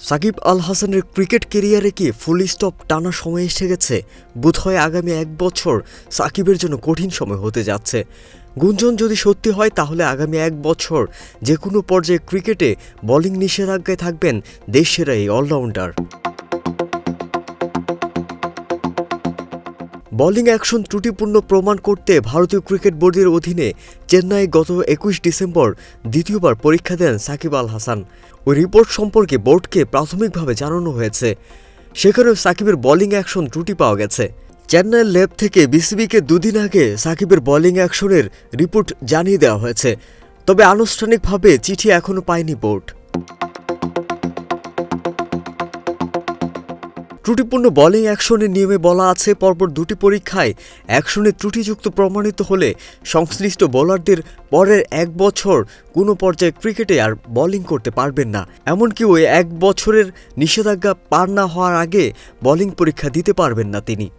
সাকিব আল হাসানের ক্রিকেট কেরিয়ারে কি ফুল স্টপ টানা সময় এসে গেছে? বোধহয় আগামী এক বছর সাকিবের জন্য কঠিন সময় হতে যাচ্ছে। গুঞ্জন যদি সত্যি হয়, তাহলে আগামী এক বছর যে কোনো পর্যায়ে ক্রিকেটে বোলিং নিষেধাজ্ঞায় থাকবেন দেশের এই অলরাউন্ডার বোলিং অ্যাকশন ত্রুটিপূর্ণ প্রমাণ করতে ভারতীয় ক্রিকেট বোর্ডের অধীনে চেন্নাই গত একুশ ডিসেম্বর দ্বিতীয়বার পরীক্ষা দেন সাকিব আল হাসান। ওই রিপোর্ট সম্পর্কে বোর্ডকে প্রাথমিকভাবে জানানো হয়েছে। সেখানেও সাকিবের বোলিং অ্যাকশন ত্রুটি পাওয়া গেছে। চেন্নাইয়ের ল্যাব থেকে বিসিবিকে দুদিন আগে সাকিবের বোলিং অ্যাকশনের রিপোর্ট জানিয়ে দেওয়া হয়েছে। তবে আনুষ্ঠানিকভাবে চিঠি এখনও পায়নি বোর্ড। ত্রুটিপূর্ণ বলিং অ্যাকশনের নিয়মে বলা আছে, পরপর দুটি পরীক্ষায় অ্যাকশনে ত্রুটিযুক্ত প্রমাণিত হলে সংশ্লিষ্ট বোলারদের পরের এক বছর কোনো পর্যায়ে ক্রিকেটে আর বোলিং করতে পারবেন না। এমনকি ওই এক বছরের নিষেধাজ্ঞা পার না হওয়ার আগে বোলিং পরীক্ষা দিতে পারবেন না তিনি।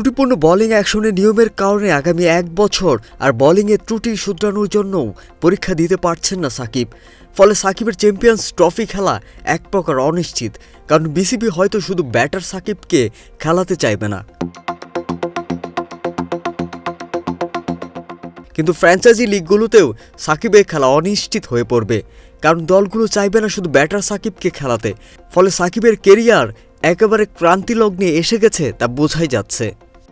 ত্রুটিপূর্ণ বোলিং অ্যাকশনের নিয়মের কারণে আগামী এক বছর আর বোলিংয়ের ত্রুটি শুধরানোর জন্যও পরীক্ষা দিতে পারছেন না সাকিব। ফলে সাকিবের চ্যাম্পিয়ন্স ট্রফি খেলা এক প্রকার অনিশ্চিত, কারণ বিসিবি হয়তো শুধু ব্যাটার সাকিবকে খেলাতে চাইবে না। কিন্তু ফ্র্যাঞ্চাইজি লিগগুলোতেও সাকিবের খেলা অনিশ্চিত হয়ে পড়বে, কারণ দলগুলো চাইবে না শুধু ব্যাটার সাকিবকে খেলাতে। ফলে সাকিবের কেরিয়ার একেবারে ক্রান্তিলগ্নে এসে গেছে তা বোঝাই যাচ্ছে।